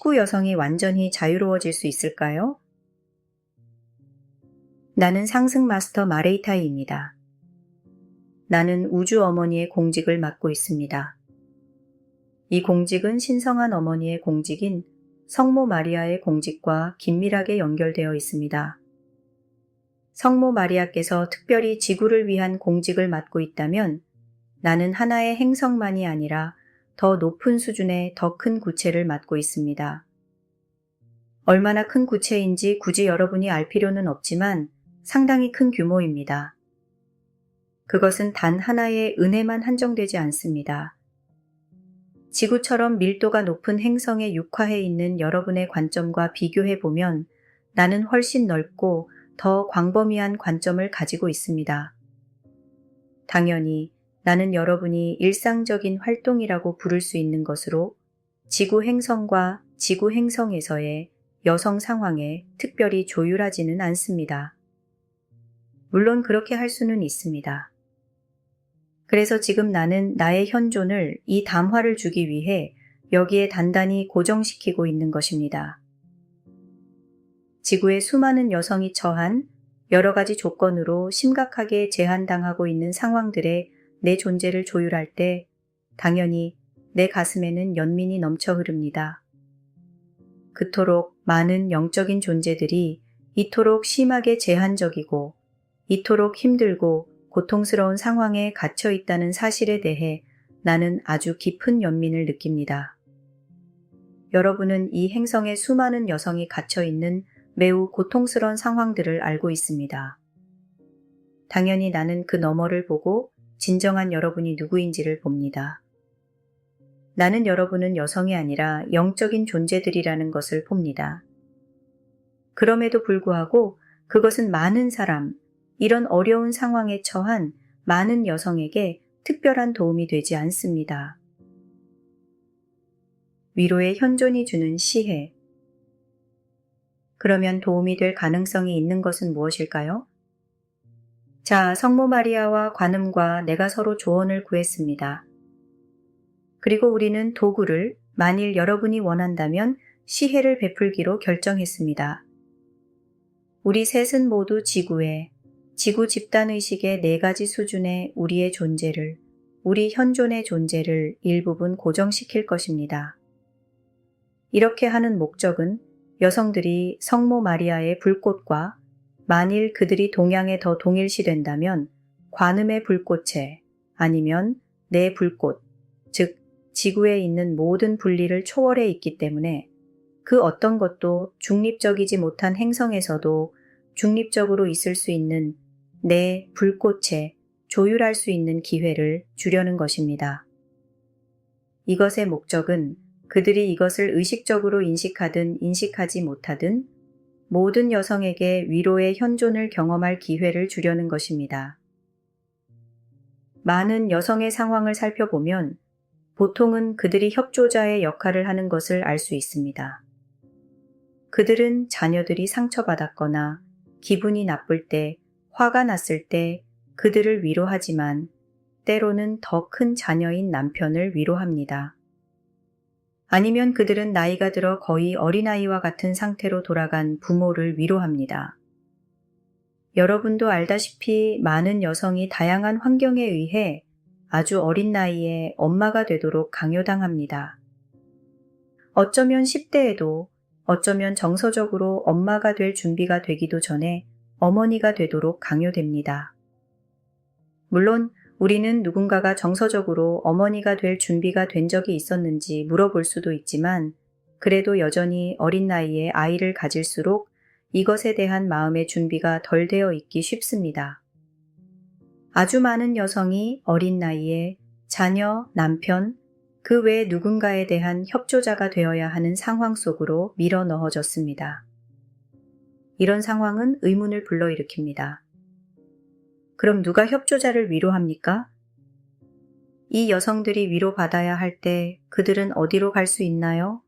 식구 여성이 완전히 자유로워질 수 있을까요? 나는 상승 마스터 마레이타이입니다. 나는 우주 어머니의 공직을 맡고 있습니다. 이 공직은 신성한 어머니의 공직인 성모 마리아의 공직과 긴밀하게 연결되어 있습니다. 성모 마리아께서 특별히 지구를 위한 공직을 맡고 있다면 나는 하나의 행성만이 아니라 더 높은 수준의 더 큰 구체를 맡고 있습니다. 얼마나 큰 구체인지 굳이 여러분이 알 필요는 없지만 상당히 큰 규모입니다. 그것은 단 하나의 은혜만 한정되지 않습니다. 지구처럼 밀도가 높은 행성에 육화해 있는 여러분의 관점과 비교해 보면 나는 훨씬 넓고 더 광범위한 관점을 가지고 있습니다. 당연히 나는 여러분이 일상적인 활동이라고 부를 수 있는 것으로 지구 행성과 지구 행성에서의 여성 상황에 특별히 조율하지는 않습니다. 물론 그렇게 할 수는 있습니다. 그래서 지금 나는 나의 현존을 이 담화를 주기 위해 여기에 단단히 고정시키고 있는 것입니다. 지구의 수많은 여성이 처한 여러 가지 조건으로 심각하게 제한당하고 있는 상황들에 내 존재를 조율할 때 당연히 내 가슴에는 연민이 넘쳐 흐릅니다. 그토록 많은 영적인 존재들이 이토록 심하게 제한적이고 이토록 힘들고 고통스러운 상황에 갇혀 있다는 사실에 대해 나는 아주 깊은 연민을 느낍니다. 여러분은 이 행성의 수많은 여성이 갇혀 있는 매우 고통스러운 상황들을 알고 있습니다. 당연히 나는 그 너머를 보고 진정한 여러분이 누구인지를 봅니다. 나는 여러분은 여성이 아니라 영적인 존재들이라는 것을 봅니다. 그럼에도 불구하고 그것은 많은 사람, 이런 어려운 상황에 처한 많은 여성에게 특별한 도움이 되지 않습니다. 위로의 현존이 주는 시해. 그러면 도움이 될 가능성이 있는 것은 무엇일까요? 자, 성모 마리아와 관음과 내가 서로 조언을 구했습니다. 그리고 우리는 도구를 만일 여러분이 원한다면 시해를 베풀기로 결정했습니다. 우리 셋은 모두 지구에, 지구 집단의식의 네 가지 수준의 우리의 존재를, 우리 현존의 존재를 일부분 고정시킬 것입니다. 이렇게 하는 목적은 여성들이 성모 마리아의 불꽃과 만일 그들이 동양에 더 동일시 된다면 관음의 불꽃에 아니면 내 불꽃, 즉 지구에 있는 모든 분리를 초월해 있기 때문에 그 어떤 것도 중립적이지 못한 행성에서도 중립적으로 있을 수 있는 내 불꽃에 조율할 수 있는 기회를 주려는 것입니다. 이것의 목적은 그들이 이것을 의식적으로 인식하든 인식하지 못하든 모든 여성에게 위로의 현존을 경험할 기회를 주려는 것입니다. 많은 여성의 상황을 살펴보면 보통은 그들이 협조자의 역할을 하는 것을 알 수 있습니다. 그들은 자녀들이 상처받았거나 기분이 나쁠 때, 화가 났을 때 그들을 위로하지만 때로는 더 큰 자녀인 남편을 위로합니다. 아니면 그들은 나이가 들어 거의 어린아이와 같은 상태로 돌아간 부모를 위로합니다. 여러분도 알다시피 많은 여성이 다양한 환경에 의해 아주 어린 나이에 엄마가 되도록 강요당합니다. 어쩌면 10대에도 어쩌면 정서적으로 엄마가 될 준비가 되기도 전에 어머니가 되도록 강요됩니다. 물론 우리는 누군가가 정서적으로 어머니가 될 준비가 된 적이 있었는지 물어볼 수도 있지만 그래도 여전히 어린 나이에 아이를 가질수록 이것에 대한 마음의 준비가 덜 되어 있기 쉽습니다. 아주 많은 여성이 어린 나이에 자녀, 남편, 그 외 누군가에 대한 협조자가 되어야 하는 상황 속으로 밀어 넣어졌습니다. 이런 상황은 의문을 불러일으킵니다. 그럼 누가 협조자를 위로합니까? 이 여성들이 위로받아야 할 때 그들은 어디로 갈 수 있나요?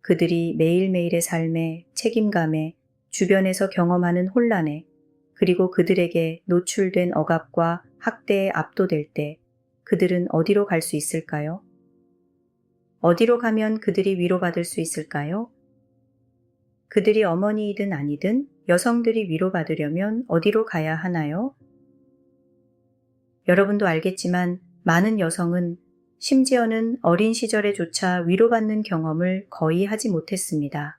그들이 매일매일의 삶에 책임감에 주변에서 경험하는 혼란에 그리고 그들에게 노출된 억압과 학대에 압도될 때 그들은 어디로 갈 수 있을까요? 어디로 가면 그들이 위로받을 수 있을까요? 그들이 어머니이든 아니든 여성들이 위로받으려면 어디로 가야 하나요? 여러분도 알겠지만 많은 여성은 심지어는 어린 시절에조차 위로받는 경험을 거의 하지 못했습니다.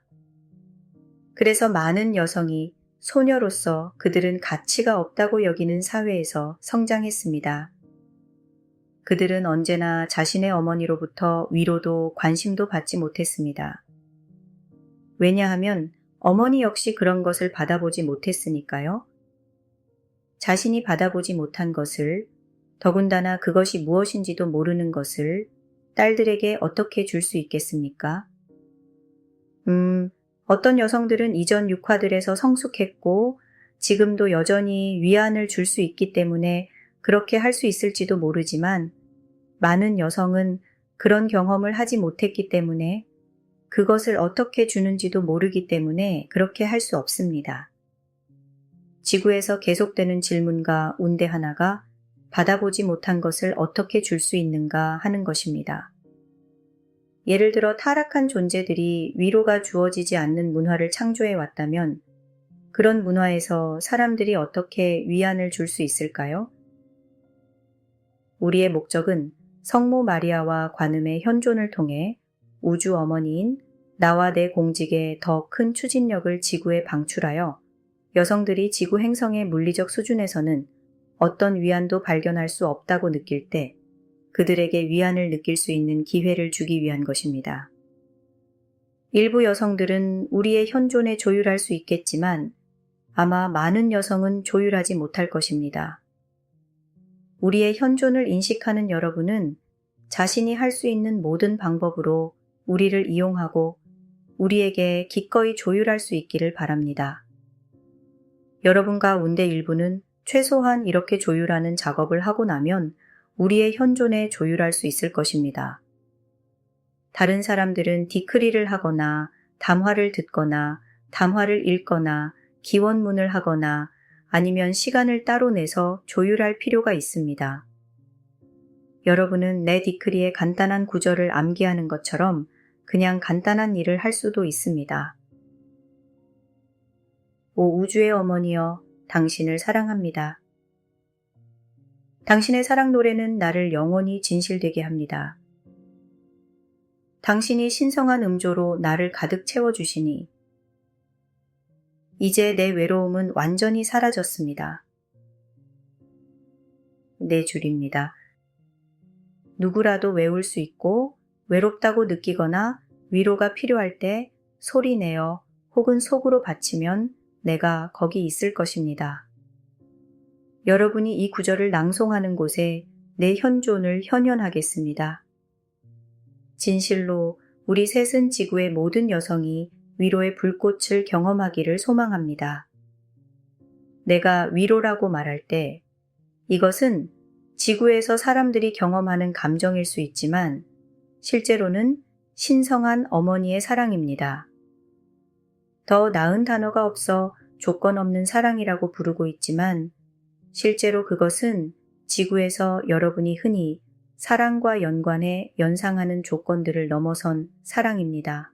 그래서 많은 여성이 소녀로서 그들은 가치가 없다고 여기는 사회에서 성장했습니다. 그들은 언제나 자신의 어머니로부터 위로도 관심도 받지 못했습니다. 왜냐하면 어머니 역시 그런 것을 받아보지 못했으니까요. 자신이 받아보지 못한 것을 더군다나 그것이 무엇인지도 모르는 것을 딸들에게 어떻게 줄 수 있겠습니까? 음, 어떤 여성들은 이전 육화들에서 성숙했고 지금도 여전히 위안을 줄 수 있기 때문에 그렇게 할 수 있을지도 모르지만 많은 여성은 그런 경험을 하지 못했기 때문에 그것을 어떻게 주는지도 모르기 때문에 그렇게 할 수 없습니다. 지구에서 계속되는 질문과 운대 하나가 받아보지 못한 것을 어떻게 줄 수 있는가 하는 것입니다. 예를 들어 타락한 존재들이 위로가 주어지지 않는 문화를 창조해 왔다면 그런 문화에서 사람들이 어떻게 위안을 줄 수 있을까요? 우리의 목적은 성모 마리아와 관음의 현존을 통해 우주 어머니인 나와 내 공직에 더 큰 추진력을 지구에 방출하여 여성들이 지구 행성의 물리적 수준에서는 어떤 위안도 발견할 수 없다고 느낄 때 그들에게 위안을 느낄 수 있는 기회를 주기 위한 것입니다. 일부 여성들은 우리의 현존에 조율할 수 있겠지만 아마 많은 여성은 조율하지 못할 것입니다. 우리의 현존을 인식하는 여러분은 자신이 할 수 있는 모든 방법으로 우리를 이용하고 우리에게 기꺼이 조율할 수 있기를 바랍니다. 여러분 가운데 일부는 최소한 이렇게 조율하는 작업을 하고 나면 우리의 현존에 조율할 수 있을 것입니다. 다른 사람들은 디크리를 하거나 담화를 듣거나 담화를 읽거나 기원문을 하거나 아니면 시간을 따로 내서 조율할 필요가 있습니다. 여러분은 내 디크리의 간단한 구절을 암기하는 것처럼 그냥 간단한 일을 할 수도 있습니다. 오 우주의 어머니여, 당신을 사랑합니다. 당신의 사랑 노래는 나를 영원히 진실되게 합니다. 당신이 신성한 음조로 나를 가득 채워주시니 이제 내 외로움은 완전히 사라졌습니다. 네 줄입니다. 누구라도 외울 수 있고 외롭다고 느끼거나 위로가 필요할 때 소리 내어 혹은 속으로 바치면 내가 거기 있을 것입니다. 여러분이 이 구절을 낭송하는 곳에 내 현존을 현현하겠습니다. 진실로 우리 셋은 지구의 모든 여성이 위로의 불꽃을 경험하기를 소망합니다. 내가 위로라고 말할 때 이것은 지구에서 사람들이 경험하는 감정일 수 있지만 실제로는 신성한 어머니의 사랑입니다. 더 나은 단어가 없어 조건 없는 사랑이라고 부르고 있지만 실제로 그것은 지구에서 여러분이 흔히 사랑과 연관해 연상하는 조건들을 넘어선 사랑입니다.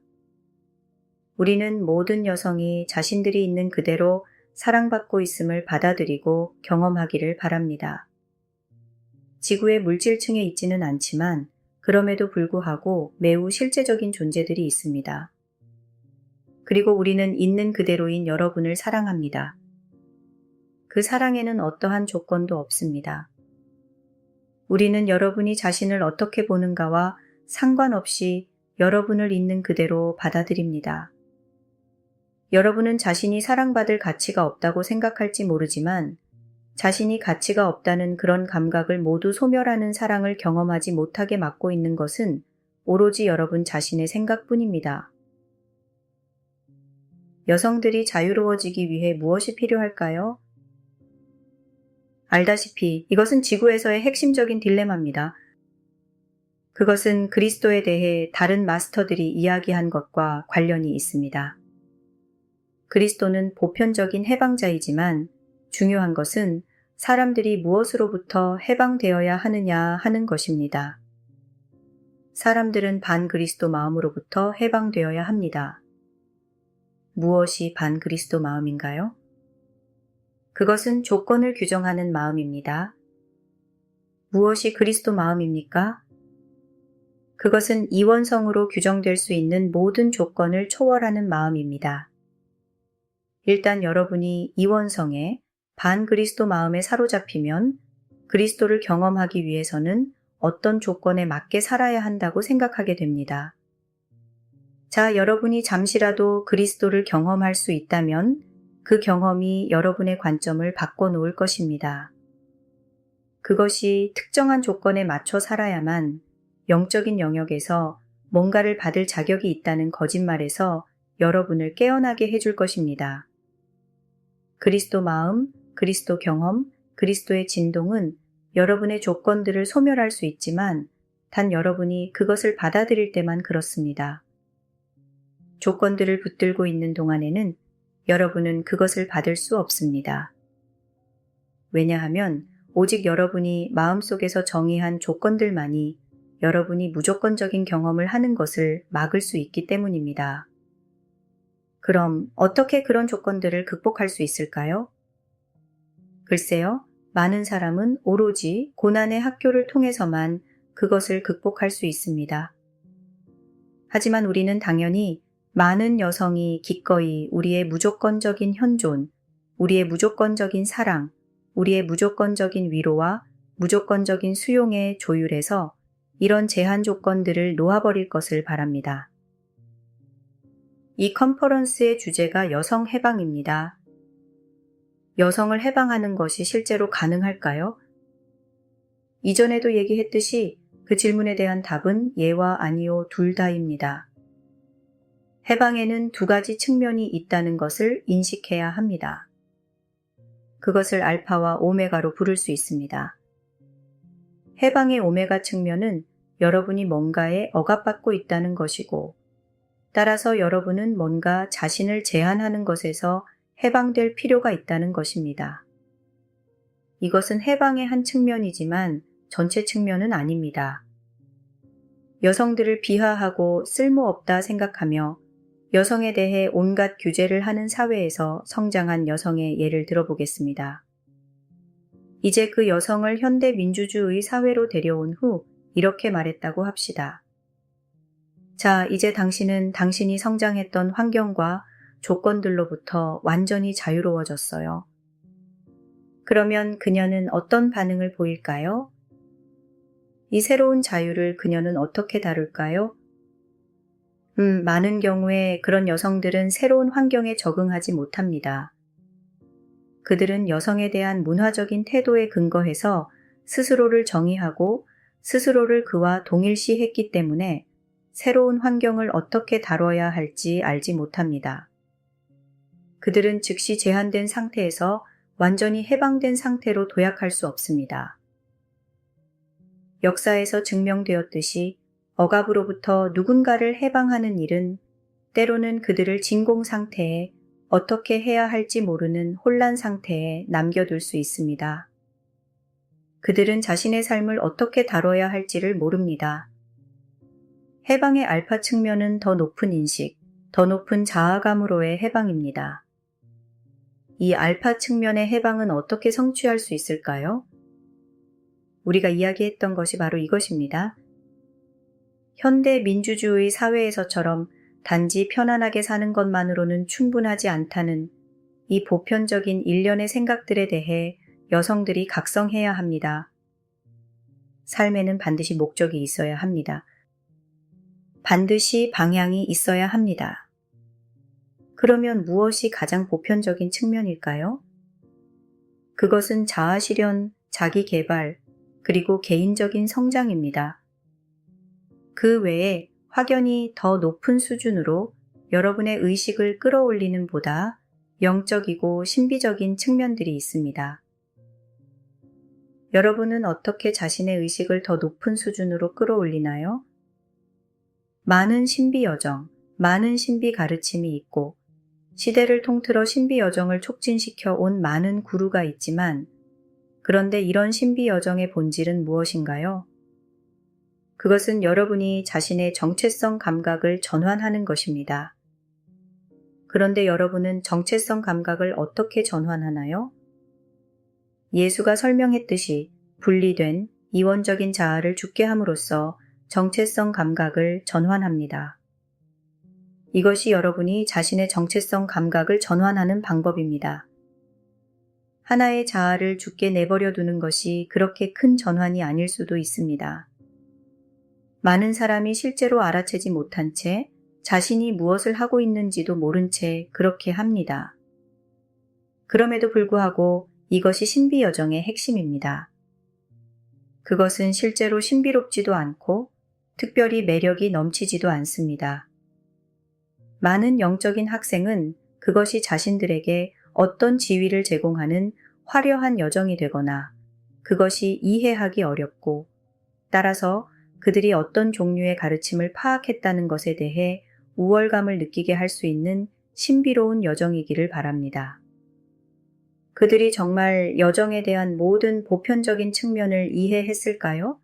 우리는 모든 여성이 자신들이 있는 그대로 사랑받고 있음을 받아들이고 경험하기를 바랍니다. 지구의 물질층에 있지는 않지만 그럼에도 불구하고 매우 실제적인 존재들이 있습니다. 그리고 우리는 있는 그대로인 여러분을 사랑합니다. 그 사랑에는 어떠한 조건도 없습니다. 우리는 여러분이 자신을 어떻게 보는가와 상관없이 여러분을 있는 그대로 받아들입니다. 여러분은 자신이 사랑받을 가치가 없다고 생각할지 모르지만 자신이 가치가 없다는 그런 감각을 모두 소멸하는 사랑을 경험하지 못하게 막고 있는 것은 오로지 여러분 자신의 생각뿐입니다. 여성들이 자유로워지기 위해 무엇이 필요할까요? 알다시피 이것은 지구에서의 핵심적인 딜레마입니다. 그것은 그리스도에 대해 다른 마스터들이 이야기한 것과 관련이 있습니다. 그리스도는 보편적인 해방자이지만 중요한 것은 사람들이 무엇으로부터 해방되어야 하느냐 하는 것입니다. 사람들은 반그리스도 마음으로부터 해방되어야 합니다. 무엇이 반그리스도 마음인가요? 그것은 조건을 규정하는 마음입니다. 무엇이 그리스도 마음입니까? 그것은 이원성으로 규정될 수 있는 모든 조건을 초월하는 마음입니다. 일단 여러분이 이원성에 반그리스도 마음에 사로잡히면 그리스도를 경험하기 위해서는 어떤 조건에 맞게 살아야 한다고 생각하게 됩니다. 자, 여러분이 잠시라도 그리스도를 경험할 수 있다면 그 경험이 여러분의 관점을 바꿔놓을 것입니다. 그것이 특정한 조건에 맞춰 살아야만 영적인 영역에서 뭔가를 받을 자격이 있다는 거짓말에서 여러분을 깨어나게 해줄 것입니다. 그리스도 마음, 그리스도 경험, 그리스도의 진동은 여러분의 조건들을 소멸할 수 있지만 단 여러분이 그것을 받아들일 때만 그렇습니다. 조건들을 붙들고 있는 동안에는 여러분은 그것을 받을 수 없습니다. 왜냐하면 오직 여러분이 마음속에서 정의한 조건들만이 여러분이 무조건적인 경험을 하는 것을 막을 수 있기 때문입니다. 그럼 어떻게 그런 조건들을 극복할 수 있을까요? 글쎄요, 많은 사람은 오로지 고난의 학교를 통해서만 그것을 극복할 수 있습니다. 하지만 우리는 당연히 많은 여성이 기꺼이 우리의 무조건적인 현존, 우리의 무조건적인 사랑, 우리의 무조건적인 위로와 무조건적인 수용에 조율해서 이런 제한 조건들을 놓아버릴 것을 바랍니다. 이 컨퍼런스의 주제가 여성 해방입니다. 여성을 해방하는 것이 실제로 가능할까요? 이전에도 얘기했듯이 그 질문에 대한 답은 예와 아니요 둘 다입니다. 해방에는 두 가지 측면이 있다는 것을 인식해야 합니다. 그것을 알파와 오메가로 부를 수 있습니다. 해방의 오메가 측면은 여러분이 뭔가에 억압받고 있다는 것이고, 따라서 여러분은 뭔가 자신을 제한하는 것에서 해방될 필요가 있다는 것입니다. 이것은 해방의 한 측면이지만 전체 측면은 아닙니다. 여성들을 비하하고 쓸모없다 생각하며 여성에 대해 온갖 규제를 하는 사회에서 성장한 여성의 예를 들어보겠습니다. 이제 그 여성을 현대 민주주의 사회로 데려온 후 이렇게 말했다고 합시다. 자, 이제 당신은 당신이 성장했던 환경과 조건들로부터 완전히 자유로워졌어요. 그러면 그녀는 어떤 반응을 보일까요? 이 새로운 자유를 그녀는 어떻게 다룰까요? 음, 많은 경우에 그런 여성들은 새로운 환경에 적응하지 못합니다. 그들은 여성에 대한 문화적인 태도에 근거해서 스스로를 정의하고 스스로를 그와 동일시했기 때문에 새로운 환경을 어떻게 다뤄야 할지 알지 못합니다. 그들은 즉시 제한된 상태에서 완전히 해방된 상태로 도약할 수 없습니다. 역사에서 증명되었듯이 억압으로부터 누군가를 해방하는 일은 때로는 그들을 진공 상태에 어떻게 해야 할지 모르는 혼란 상태에 남겨둘 수 있습니다. 그들은 자신의 삶을 어떻게 다뤄야 할지를 모릅니다. 해방의 알파 측면은 더 높은 인식, 더 높은 자아감으로의 해방입니다. 이 알파 측면의 해방은 어떻게 성취할 수 있을까요? 우리가 이야기했던 것이 바로 이것입니다. 현대 민주주의 사회에서처럼 단지 편안하게 사는 것만으로는 충분하지 않다는 이 보편적인 일련의 생각들에 대해 여성들이 각성해야 합니다. 삶에는 반드시 목적이 있어야 합니다. 반드시 방향이 있어야 합니다. 그러면 무엇이 가장 보편적인 측면일까요? 그것은 자아 실현, 자기 개발, 그리고 개인적인 성장입니다. 그 외에 확연히 더 높은 수준으로 여러분의 의식을 끌어올리는 보다 영적이고 신비적인 측면들이 있습니다. 여러분은 어떻게 자신의 의식을 더 높은 수준으로 끌어올리나요? 많은 신비 여정, 많은 신비 가르침이 있고 시대를 통틀어 신비 여정을 촉진시켜 온 많은 구루가 있지만 그런데 이런 신비 여정의 본질은 무엇인가요? 그것은 여러분이 자신의 정체성 감각을 전환하는 것입니다. 그런데 여러분은 정체성 감각을 어떻게 전환하나요? 예수가 설명했듯이 분리된 이원적인 자아를 죽게 함으로써 정체성 감각을 전환합니다. 이것이 여러분이 자신의 정체성 감각을 전환하는 방법입니다. 하나의 자아를 죽게 내버려 두는 것이 그렇게 큰 전환이 아닐 수도 있습니다. 많은 사람이 실제로 알아채지 못한 채 자신이 무엇을 하고 있는지도 모른 채 그렇게 합니다. 그럼에도 불구하고 이것이 신비 여정의 핵심입니다. 그것은 실제로 신비롭지도 않고 특별히 매력이 넘치지도 않습니다. 많은 영적인 학생은 그것이 자신들에게 어떤 지위를 제공하는 화려한 여정이 되거나 그것이 이해하기 어렵고 따라서 그들이 어떤 종류의 가르침을 파악했다는 것에 대해 우월감을 느끼게 할 수 있는 신비로운 여정이기를 바랍니다. 그들이 정말 여정에 대한 모든 보편적인 측면을 이해했을까요?